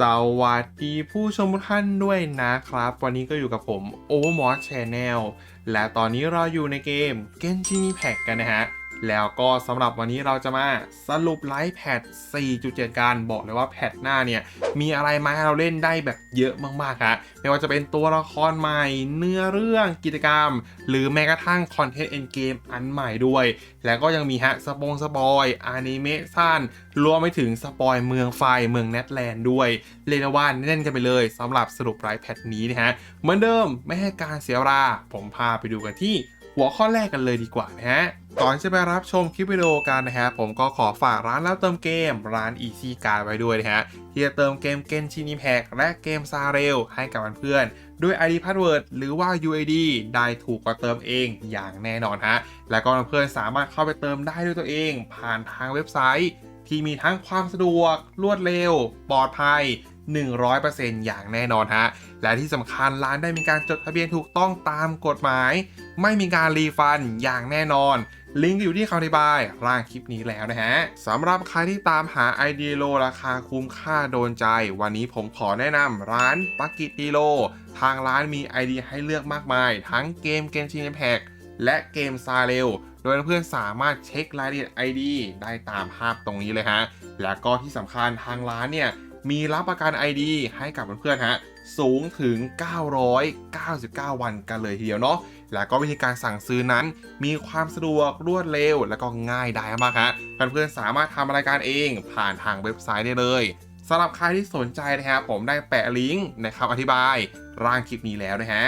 สวัสดีผู้ชมทุกท่านด้วยนะครับ วันนี้ก็อยู่กับผม Overwatch Channel และตอนนี้เราอยู่ในเกม Genshin Impact กันนะฮะ แล้วก็สำหรับวันนี้เราจะมาสรุปไลฟ์แพท4.7กันบอกเลยว่าแพทหน้าเนี่ย มีอะไรมาให้เราเล่นได้แบบเยอะมากๆฮะไม่ว่าจะเป็นตัวละครใหม่ เนื้อเรื่องกิจกรรม หรือแม้กระทั่งคอนเทนต์เอ็นเกมอันใหม่ด้วย แล้วก็ยังมีฮะสปงสปอยอนิเมะสั้นรวมไปถึงสปอยเมืองไฟเมืองเนทแลนด์ด้วยเรียกว่าแน่นกันไปเลยสำหรับสรุปไลฟ์แพทนี้นะฮะเหมือนเดิมไม่ให้การเสียเวลาผมพาไปดูกันที่หัวข้อแรกกันเลยดีกว่านะฮะ ก่อนจะไปรับชมคลิปวิดีโอกันนะฮะผมก็ขอฝากร้านรับเติมเกมร้าน Easy Card ไว้ด้วยนะฮะที่จะเติมเกม Genshin Impact และเกมซาเรลให้กับเพื่อนด้วย ID Password หรือว่า UID ได้ถูกกว่าเติมเองอย่างแน่นอนฮะแล้วก็เพื่อนสามารถเข้าไปเติมได้ด้วยตัวเอง ผ่านทางเว็บไซต์ ที่มีทั้งความสะดวก รวดเร็ว ปลอดภัย100%อย่างแน่นอนฮะ และที่สำคัญร้านได้มีการจดทะเบียนถูกต้องตามกฎหมาย ไม่มีการรีฟันอย่างแน่นอน ลิงก์อยู่ที่คำอธิบายร่างคลิปนี้แล้วนะฮะสำหรับใครที่ตามหาไอเดียโลราคาคุ้มค่าโดนใจ วันนี้ผมขอแนะนำร้านปักกิดีโล ทางร้านมีไอเดียให้เลือกมากมาย ทั้งเกมเกมชินแพกและเกมซาเรลโดยเพื่อนสามารถเช็ครายละเอียด ID ได้ตามภาพตรงนี้เลยฮะ แล้วก็ที่สำคัญทางร้านเนี่ยมีรับประกัน ID ให้กับเพื่อนๆฮะ สูงถึง 999 วันกันเลยทีเดียวเนาะ แล้วก็วิธีการสั่งซื้อนั้น มีความสะดวกรวดเร็ว และก็ง่ายได้มากฮะเพื่อนๆสามารถทำรายการเองผ่านทางเว็บไซต์ได้เลยสำหรับใครที่สนใจนะครับผมได้แปะลิงก์ในคำอธิบาย ร่างคลิปนี้แล้วนะฮะ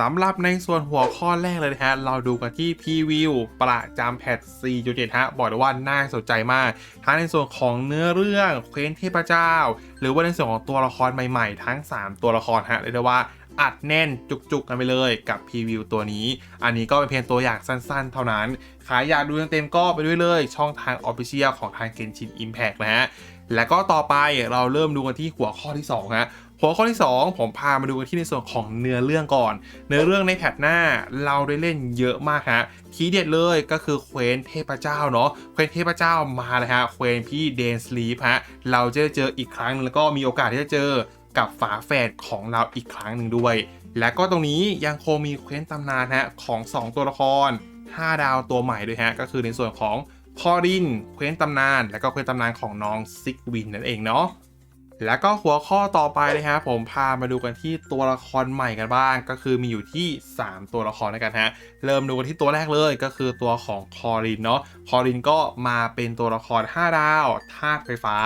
สำหรับในส่วนหัวข้อแรกเลยนะฮะ เราดูกันที่พรีวิวประจำแพท4.7 ฮะ บอกเลยว่าน่าสนใจมาก ทั้งในส่วนของเนื้อเรื่องเคว้นเทพเจ้า หรือว่าในส่วนของตัวละครใหม่ๆ ทั้ง 3 ตัวละครฮะเรียกได้ว่าอัดแน่นจุกๆกันไปเลยกับพรีวิวตัวนี้ อันนี้ก็เป็นเพียงตัวอย่างสั้นๆ เท่านั้นใครอยากดูเต็มๆก็ไปด้วยเลย ช่องทางออฟฟิเชียลของทาง Genshin Impact นะฮะ แล้วก็ต่อไปเราเริ่มดูกันที่หัวข้อที่2ฮะ หัวข้อที่ 2 ผมพามาดูกันที่ในส่วนของเนื้อเรื่องก่อน เนื้อเรื่องในแพทหน้าเราได้เล่นเยอะมากฮะทีเด็ดเลยก็คือเควนเทพเจ้าเนาะเควนเทพเจ้ามาเลยฮะเควนพี่เดนสลีปฮะเราจะเจออีกครั้งหนึงแล้วก็มีโอกาสที่จะเจอกับฝาแฝดของเราอีกครั้งหนึ่งด้วย และก็ตรงนี้ยังคงมีเควนตำนานฮะของ 2 ตัวละคร 5 ดาวตัวใหม่ด้วยฮะก็คือในส่วนของคอรินเควนตำนาน และก็เควนตำนานของน้องซิกวินนั่นเองเนาะ แล้วก็หัวข้อต่อไปนะครับผมพามาดูกันที่ตัวละครใหม่กันบ้าง ก็คือมีอยู่ที่ 3 ตัวละครด้วยกันฮะเริ่มดูกันที่ตัวแรกเลยก็คือตัวของคอรินเนาะคอรินก็มาเป็นตัวละคร 5 ดาวธาตุไฟฟ้า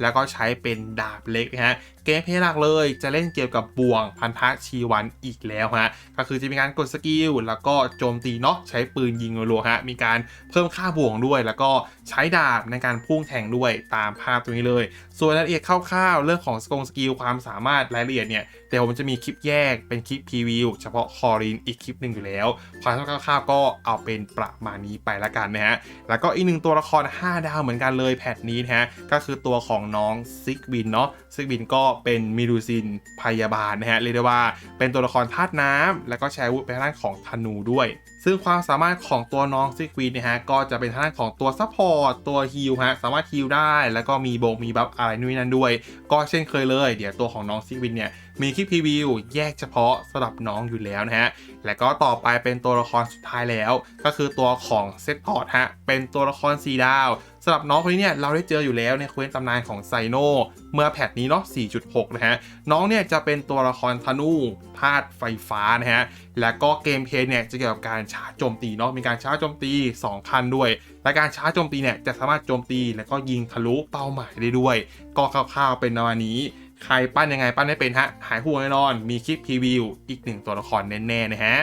แล้วก็ใช้เป็นดาบเล็กนะฮะ เกมเพลย์หลักเลย จะเล่นเกี่ยวกับบ่วงพันธะชีวันอีกแล้วฮะก็คือจะมีการกดสกิลแล้วก็โจมตีเนาะใช้ปืนยิงรัวฮะมีการเพิ่มค่าบ่วงด้วย แล้วก็ใช้ดาบในการพุ่งแทงด้วยตามภาพตรงนี้เลย ส่วนรายละเอียดคร่าวๆเรื่องของสกงสกิลความสามารถรายละเอียดเนี่ยเดี๋ยวผมจะมีคลิปแยกเป็นคลิปพรีวิวเฉพาะคอรินอีกคลิปหนึ่งอยู่แล้วความคร่าวๆก็เอาเป็นประมาณนี้ไปละกันนะฮะแล้วก็อีกหนึ่งตัวละคร 5 ดาวเหมือนกันเลยแพทนี้นะฮะก็คือตัวของน้องซิกบินเนาะซิกบินก็เป็นมิรูซินพยาบาลนะฮะเรียกได้ว่าเป็นตัวละครธาตุน้ำแล้วก็ใช้อาวุธเป็นทางด้านของธนูด้วย ซึ่งความสามารถของตัวน้องซิกวินนะฮะก็จะเป็นทางด้านของตัวซัพพอร์ตตัวฮิลฮะสามารถฮิลได้ แล้วก็มีโบกมีบัฟอะไรนู่นนั่นด้วย ก็เช่นเคยเลย เดี๋ยวตัวของน้องซิกวินเนี่ยมีคลิปพรีวิวแยกเฉพาะสำหรับน้องอยู่แล้วนะฮะ และก็ต่อไปเป็นตัวละครสุดท้ายแล้ว ก็คือตัวของเซตพอร์ตฮะ เป็นตัวละครสีดาว สำหรับน้องคนนี้เนี่ยเราได้เจออยู่แล้วในเควสตำนานของไซโนเมื่อแพทนี้เนาะ 4.6 นะฮะ น้องเนี่ยจะเป็นตัวละครธนูธาตุไฟฟ้านะฮะ และก็เกมเพลย์เนี่ยจะเกี่ยวกับการชาร์จโจมตีเนาะ มีการชาร์จโจมตี 2 คันด้วย และการชาร์จโจมตีเนี่ยจะสามารถโจมตีแล้วก็ยิงทะลุเป้าหมายได้ด้วย ก็คร่าวๆเป็นประมาณนี้ใครปั้นยังไงปั้นไม่เป็นฮะ หายห่วงแน่นอน มีคลิปพรีวิวอีกหนึ่งตัวละครแน่ๆนะฮะ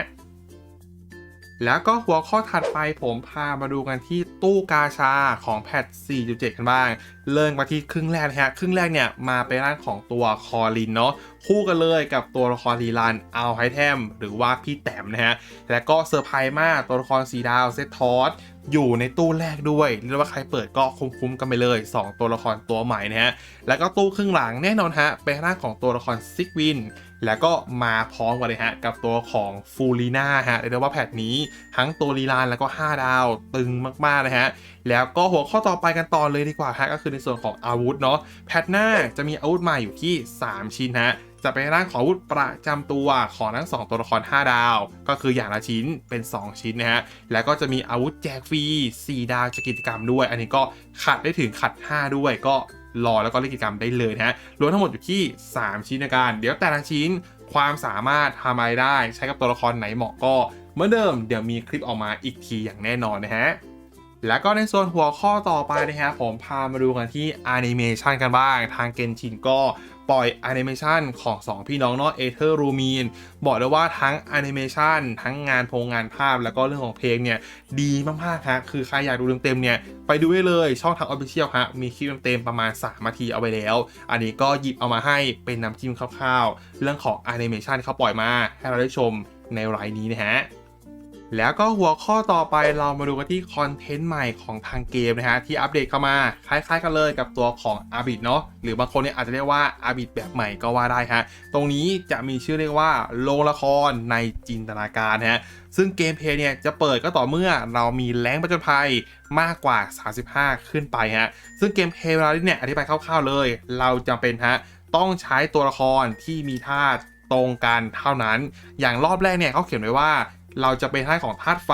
แล้วก็หัวข้อถัดไปผมพามาดูกันที่ตู้กาชาของแพท 4.7 กันบ้าง เริ่มมาที่ครึ่งแรกนะฮะ ครึ่งแรกเนี่ยมาเป็นร่างของตัวคอรินเนาะ คู่กันเลยกับตัวละครลีลันเอาไฮเทม หรือว่าพี่แต้มนะฮะ และก็เซอร์ไพรส์มากตัวละครสีดาวเซตทอส อยู่ในตู้แรกด้วยเรียกว่าใครเปิดก็คุ้มๆกันไปเลย 2 ตัวละครตัวใหม่นะฮะแล้วก็ตู้ครึ่งหลังแน่นอนฮะเป็นร่างของตัวละครซิกวินแล้วก็มาพร้อมกันเลยฮะกับตัวของฟูลีน่าฮะเรียกว่าแพทนี้ทั้งตัวลีลานแล้วก็ 5 ดาวตึงมากๆนะฮะแล้วก็หัวข้อต่อไปกันต่อเลยดีกว่าฮะก็คือในส่วนของอาวุธเนาะแพทหน้าจะมีอาวุธใหมาอยู่ที่ 3 ชิ้นฮะ จะเป็นร่างของอาวุธประจำตัวของทั้ง 2 ตัวละคร 5 ดาว ก็คืออย่างละชิ้นเป็น 2 ชิ้นนะฮะ แล้วก็จะมีอาวุธแจกฟรี 4 ดาวจากกิจกรรมด้วย อันนี้ก็ขัดได้ถึงขัด 5 ด้วยก็รอแล้วก็เล่นกิจกรรมได้เลยนะฮะ รวมทั้งหมดอยู่ที่ 3 ชิ้นในการ เดี๋ยวแต่ละชิ้นความสามารถทำอะไรได้ ใช้กับตัวละครไหนเหมาะก็เหมือนเดิมเดี๋ยวมีคลิปออกมาอีกทีอย่างแน่นอนนะฮะแล้วก็ในส่วนหัวข้อต่อไปนะครับผมพามาดูกันที่แอนิเมชันกันบ้าง ทางเกนชินก็ ปล่อยแอนิเมชันของ 2 พี่น้องเนาะเอเธอร์รูมีนบอกเลยว่าทั้งแอนิเมชันทั้งงานโพงงานภาพแล้วก็เรื่องของเพลงเนี่ย ดีมากๆครับคือใครอยากดูเต็มๆเนี่ย ไปดูได้เลยช่องทางออฟฟิเชียลฮะมีคลิปเต็มๆประมาณ3นาทีเอาไว้แล้ว อันนี้ก็หยิบเอามาให้เป็นน้ำจิ้มคร่าวๆ เรื่องของแอนิเมชันเขาปล่อยมาให้เราได้ชมในไลน์นี้นะฮะ แล้วก็หัวข้อต่อไปเรามาดูกันที่คอนเทนต์ใหม่ของทางเกมนะฮะที่อัปเดตเข้ามาคล้ายๆกันเลยกับตัวของอาบิ t เนาะหรือบางคนเนี่ยอาจจะเรียกว่าอาบิ t แบบใหม่ก็ว่าได้ฮะตรงนี้จะมีชื่อเรียกว่าโรงละครในจินตนาการฮะซึ่งเกมเพลย์เนี่ยจะเปิดก็ต่อเมื่อเรามีแรงประจนภัยมากกว่า 35 ขึ้นไปฮะซึ่งเกมเพลย์เวลาเนี่ยอธิบายคร่าวๆเลย เราจำเป็นฮะต้องใช้ตัวละครที่มีธาตุตรงกันเท่านั้น อย่างรอบแรกเนี่ยเขาเขียนไว้ว่า เราจะเป็นธาตุของธาตุไฟ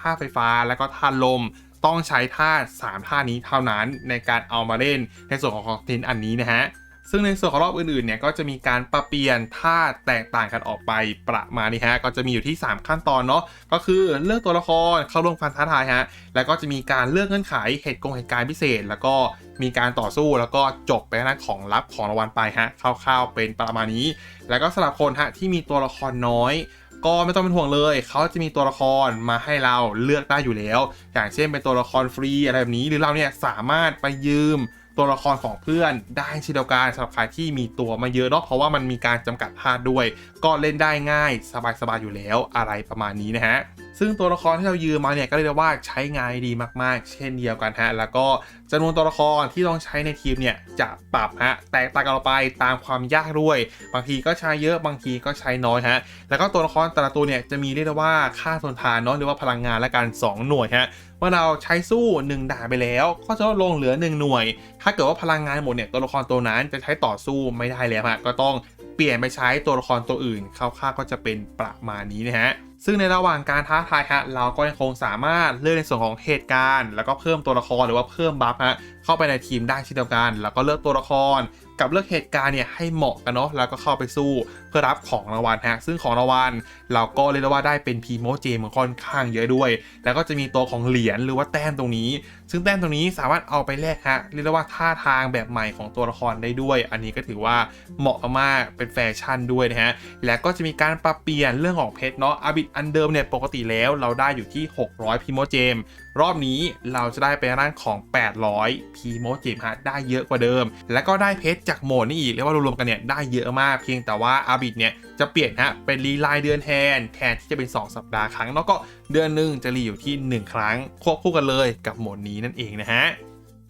ธาตุไฟฟ้า แล้วก็ธาตุลม ต้องใช้ธาตุ3ธาตุนี้เท่านั้นในการเอามาเล่นในส่วนของคอนเทนต์อันนี้นะฮะซึ่งในส่วนของรอบอื่นๆเนี่ยก็จะมีการปรับเปลี่ยนธาแตกต่างกันออกไปประมาณนี้ฮะก็จะมีอยู่ที่ 3 ขั้นตอนเนาะก็คือเลือกตัวละครเข้าร่วมฟันท้าทายฮะแล้วก็จะมีการเลือกเงื่อนไขเหตุกงเหตุการณ์พิเศษ แล้วก็มีการต่อสู้แล้วก็จบไปทางด้านของรับของรางวัลไปฮะคร่าวๆเป็นประมาณนี้ แล้วก็สำหรับคนฮะที่มีตัวละครน้อย ก็ไม่ต้องเป็นห่วงเลย เขาจะมีตัวละครมาให้เราเลือกได้อยู่แล้ว อย่างเช่นเป็นตัวละครฟรีอะไรแบบนี้หรือเราเนี่ยสามารถไปยืมตัวละครของเพื่อนได้เช่นเดียวกันสำหรับใครที่มีตัวมาเยอะเนาะเพราะว่ามันมีการจำกัดพาดด้วย ก็เล่นได้ง่ายสบายๆอยู่แล้วอะไรประมาณนี้นะฮะ ซึ่งตัวละครที่เรายืมมาเนี่ยก็เรียกได้ว่าใช้งานดีมากๆ เช่นเดียวกันฮะ แล้วก็จำนวนตัวละครที่ต้องใช้ในทีมเนี่ยจะปรับฮะ แตกต่างกันออกไปตามความยากด้วย บางทีก็ใช้เยอะ บางทีก็ใช้น้อยฮะ แล้วก็ตัวละครแต่ละตัวเนี่ยจะมีเรียกได้ว่าค่าทนทานเนาะหรือว่าพลังงานและการ2หน่วยฮะเมื่อเราใช้สู้ 1 ด่านไปแล้ว ก็จะลดลงเหลือ 1 หน่วย ถ้าเกิดว่าพลังงานหมดเนี่ยตัวละครตัวนั้นจะใช้ต่อสู้ไม่ได้แล้วฮะก็ต้องเปลี่ยนไปใช้ตัวละครตัวอื่นคร่าวๆก็จะเป็นประมาณนี้นะฮะ ซึ่งในระหว่างการท้าทายฮะเราก็ยังคงสามารถเลือกในส่วนของเหตุการณ์ แล้วก็เพิ่มตัวละครหรือว่าเพิ่มบัฟฮะเข้าไปในทีมได้เช่นเดียวกัน แล้วก็เลือกตัวละคร กับเลือกเหตุการณ์เนี่ยให้เหมาะกันเนาะแล้วก็เข้าไปสู้เพื่อรับของรางวัลฮะซึ่งของรางวัลเราก็เรียกว่าได้เป็นพีโมเจมค่อนข้างเยอะด้วย แล้วก็จะมีตัวของเหรียญหรือว่าแต้มตรงนี้ ซึ่งแต้มตรงนี้สามารถเอาไปแลกฮะเรียกว่าท่าทางแบบใหม่ของตัวละครได้ด้วย อันนี้ก็ถือว่าเหมาะมากเป็นแฟชั่นด้วยนะฮะและก็จะมีการปรับเปลี่ยนเรื่องของเพชรเนาะอาบิดอันเดิมเนี่ยปกติแล้วเราได้อยู่ที่ 600พีโมเจมรอบนี้เราจะได้ไปร่างของ 800พีโมเจมฮะได้เยอะกว่าเดิม แล้วก็ได้เพชรจากโหมดนี่อีกเรียกว่ารวมๆกันเนี่ยได้เยอะมากเพียงแต่ว่าอาบิดเนี่ยจะเปลี่ยนฮะเป็นรีไลน์เดือนแทนแทนที่จะเป็น 2 สัปดาห์ครั้งแล้วก็เดือนหนึ่งจะรีอยู่ที่ 1 ครั้ง ควบคู่กันเลยกับโหมดนี้นั่นเองนะฮะ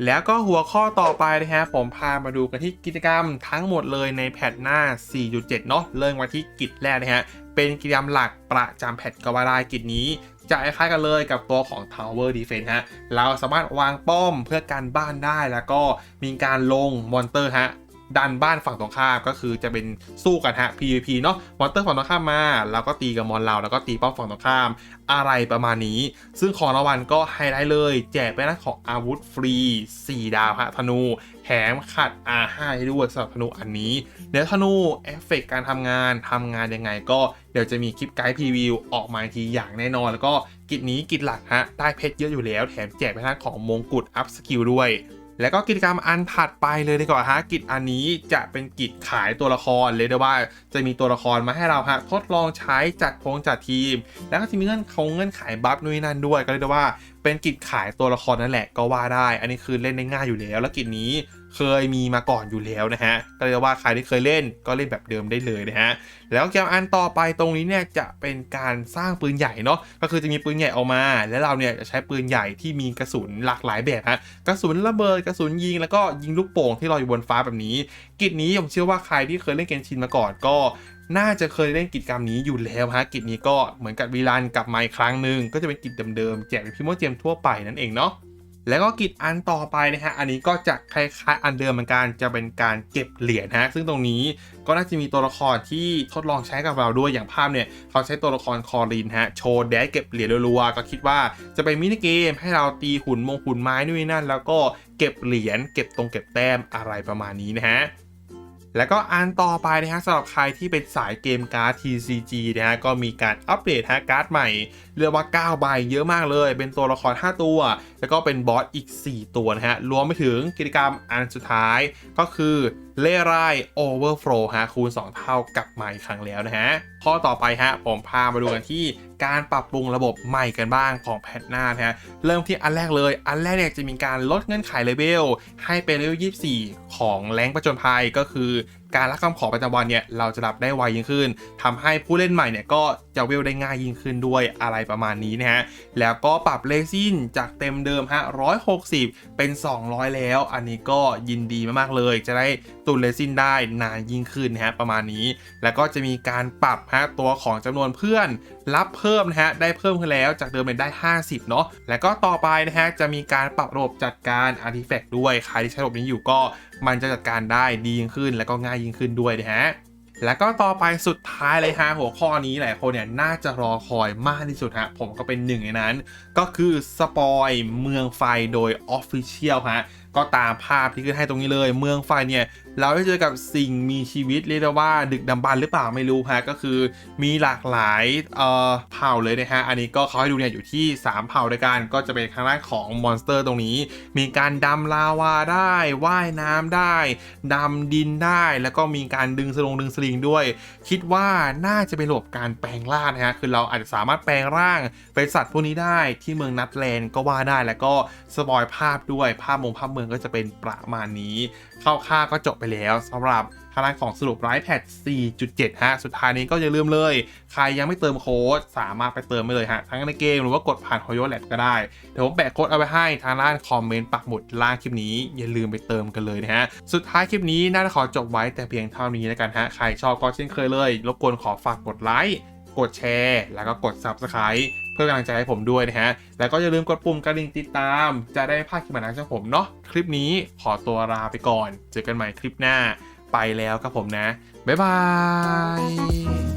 แล้วก็หัวข้อต่อไปนะฮะผมพามาดูกันที่กิจกรรมทั้งหมดเลยในแพทหน้า 4.7 เนาะเริ่มมาที่กิจแรกนะฮะ เป็นกิจกรรมหลักประจำแพทก็ว่าได้กิจนี้จะคล้ายกันเลยกับตัวของ Tower Defense ฮะ เราสามารถวางป้อมเพื่อการบ้านได้แล้วก็มีการลงมอนเตอร์ฮะ ดันบ้านฝั่งตรงข้ามก็คือจะเป็นสู้กันฮะ PVP เนาะมอนเตอร์ฝั่งตรงข้ามมาแล้วก็ตีกับมอนเราแล้วก็ตีป้อมฝั่งตรงข้ามอะไรประมาณนี้ ซึ่งของรางวัลก็ไฮไลท์เลย แจกไปนะของอาวุธฟรี 4 ดาวฮะธนูแถมขัด R5 ให้ด้วยสำหรับธนูอันนี้เดี๋ยวธนูเอฟเฟกการทำงานทำงานยังไงก็เดี๋ยวจะมีคลิปไกด์พรีวิวออกมาทีอย่างแน่นอน แล้วก็กิจนี้กิจหลักฮะได้เพชรเยอะอยู่แล้ว แถมแจกไปทางของมงกุฎอัพสกิลด้วย แล้วก็กิจกรรมอันถัดไปเลยดีกว่าฮะกิจอันนี้จะเป็นกิจขายตัวละครเลยได้ว่าจะมีตัวละครมาให้เราฮะทดลองใช้จัดพงจัดทีม แล้วก็จะมีเงื่อนคงเงื่อนไขบัฟนู่นนนั่นด้วยก็เรียกได้ว่า เป็นกิจขายตัวละครนั่นแหละก็ว่าได้ อันนี้คือเล่นได้ง่ายอยู่แล้ว แล้วกิจนี้ เคยมีมาก่อนอยู่แล้วนะฮะ ก็เรียกว่าใครที่เคยเล่นก็เล่นแบบเดิมได้เลยนะฮะ แล้วเกมอันต่อไปตรงนี้เนี่ยจะเป็นการสร้างปืนใหญ่เนาะ ก็คือจะมีปืนใหญ่ออกมา แล้วเราเนี่ยจะใช้ปืนใหญ่ที่มีกระสุนหลากหลายแบบฮะ กระสุนระเบิด กระสุนยิง แล้วก็ยิงลูกโป่งที่ลอยอยู่บนฟ้าแบบนี้ กิจนี้ผมเชื่อว่าใครที่เคยเล่นเกมชินมาก่อนก็น่าจะเคยเล่นกิจกรรมนี้อยู่แล้วฮะ กิจนี้ก็เหมือนกับวีรันกลับมาอีกครั้งหนึ่งก็จะเป็นกิจเดิมๆแจกในพิมพ์เจมทั่วไปนั่นเองเนาะ แล้วก็กิจอันต่อไปนะฮะ อันนี้ก็จะคล้ายๆอันเดิมเหมือนกัน จะเป็นการเก็บเหรียญฮะ ซึ่งตรงนี้ก็น่าจะมีตัวละครที่ทดลองใช้กับเราด้วย อย่างภาพเนี่ยเขาใช้ตัวละครคอรินฮะ โชว์แดกเก็บเหรียญรัวๆ ก็คิดว่าจะเป็นมินิเกมให้เราตีหุ่นมงหุ่นไม้นู่นนนั่น แล้วก็เก็บเหรียญ เก็บตรงเก็บแต้มอะไรประมาณนี้นะฮะ แล้วก็อันต่อไปนะฮะสำหรับใครที่เป็นสายเกมการ์ด TCG นะฮะก็มีการอัปเดตฮะการ์ดใหม่เรียกว่า9ใบเยอะมากเลย เป็นตัวละคร 5 ตัว แล้วก็เป็นบอสอีก 4 ตัวนะฮะรวมไปถึงกิจกรรมอันสุดท้ายก็คือ เล่ร่ายโอเวอร์โฟลฮะคูณ 2 เท่ากลับมาอีกครั้งแล้วนะฮะข้อต่อไปฮะผมพามาดูกันที่การปรับปรุงระบบใหม่กันบ้างของแพทหน้านะฮะเริ่มที่อันแรกเลย อันแรกเนี่ยจะมีการลดเงื่อนไขเลเวลให้เป็นเลเวล 24 ของแรงประจนภัยก็คือ การรับคำขอประจำวันเนี่ยเราจะรับได้ไวยิ่งขึ้นทำให้ผู้เล่นใหม่เนี่ยก็จะเวลได้ง่ายยิ่งขึ้นด้วยอะไรประมาณนี้นะฮะแล้วก็ปรับเลซินจากเต็มเดิมฮะ160 เป็น 200 แล้ว อันนี้ก็ยินดีมากๆเลย จะได้ตุนเลซินได้นานยิ่งขึ้นนะฮะประมาณนี้ แล้วก็จะมีการปรับฮะตัวของจำนวนเพื่อนรับเพิ่มนะฮะได้เพิ่มขึ้นแล้วจากเดิมเป็นได้ 50 เนาะแล้วก็ต่อไปนะฮะจะมีการปรับระบบจัดการอาร์ติแฟกต์ด้วยใครที่ใช้ระบบนี้อยู่ก็มันจะจัดการได้ดียิ่งขึ้น แล้วก็ง่ายยิ่งขึ้นด้วยนะฮะแล้วก็ต่อไปสุดท้ายเลยฮะหัวข้อนี้หลายคนเนี่ยน่าจะรอคอยมากที่สุดฮะผมก็เป็นหนึ่งในนั้น ก็คือสปอยเมืองไฟโดย Official ฮะก็ตามภาพที่ขึ้นให้ตรงนี้เลย เมืองไฟเนี่ย เราได้เจอกับสิ่งมีชีวิตเรียกได้ว่าดึกดำบรรพ์หรือเปล่าไม่รู้ฮะก็คือมีหลากหลายเอ่อเผ่าเลยนะฮะอันนี้ก็เขาให้ดูเนี่ยอยู่ที่ 3 เผ่าด้วยกันก็จะเป็นทางด้านของมอนสเตอร์ตรงนี้ มีการดำลาวาได้ว่ายน้ำได้ดำดินได้ แล้วก็มีการดึงสลงดึงสลิงด้วย คิดว่าน่าจะเป็นระบบการแปลงร่างนะฮะคือเราอาจจะสามารถแปลงร่างเป็นสัตว์พวกนี้ได้ที่เมืองนัดแลนด์ก็ว่าได้แล้วก็สปอยภาพด้วยภาพมงภาพเมืองก็จะเป็นประมาณนี้เข้าค่าก็จบไปแล้วสำหรับทางด้านของสรุปไร้แพท4.7 ฮะ สุดท้ายนี้ก็อย่าลืมเลย ใครยังไม่เติมโค้ดสามารถไปเติมได้เลยฮะ ทั้งในเกมหรือว่ากดผ่าน h o y o l a b ก็ได้ เดี๋ยวผมแปะโค้ดเอาไว้ให้ทางด้านคอมเมนต์ปักหมุดล่างคลิปนี้ อย่าลืมไปเติมกันเลยนะฮะ สุดท้ายคลิปนี้น่าจะขอจบไว้แต่เพียงเท่านี้แล้วกันฮะ ใครชอบก็เช่นเคยเลย รบกวนขอฝากกดไลค์ กดแชร์ แล้วก็กด Subscribe เพื่อกำลังใจให้ผมด้วยนะฮะ แล้วก็อย่าลืมกดปุ่มกระดิ่งติดตาม จะได้ไม่พลาดคลิปใหม่ๆจากผมเนาะ คลิปนี้ขอตัวลาไปก่อน เจอกันใหม่คลิปหน้า ไปแล้วครับผมนะ บ๊ายบาย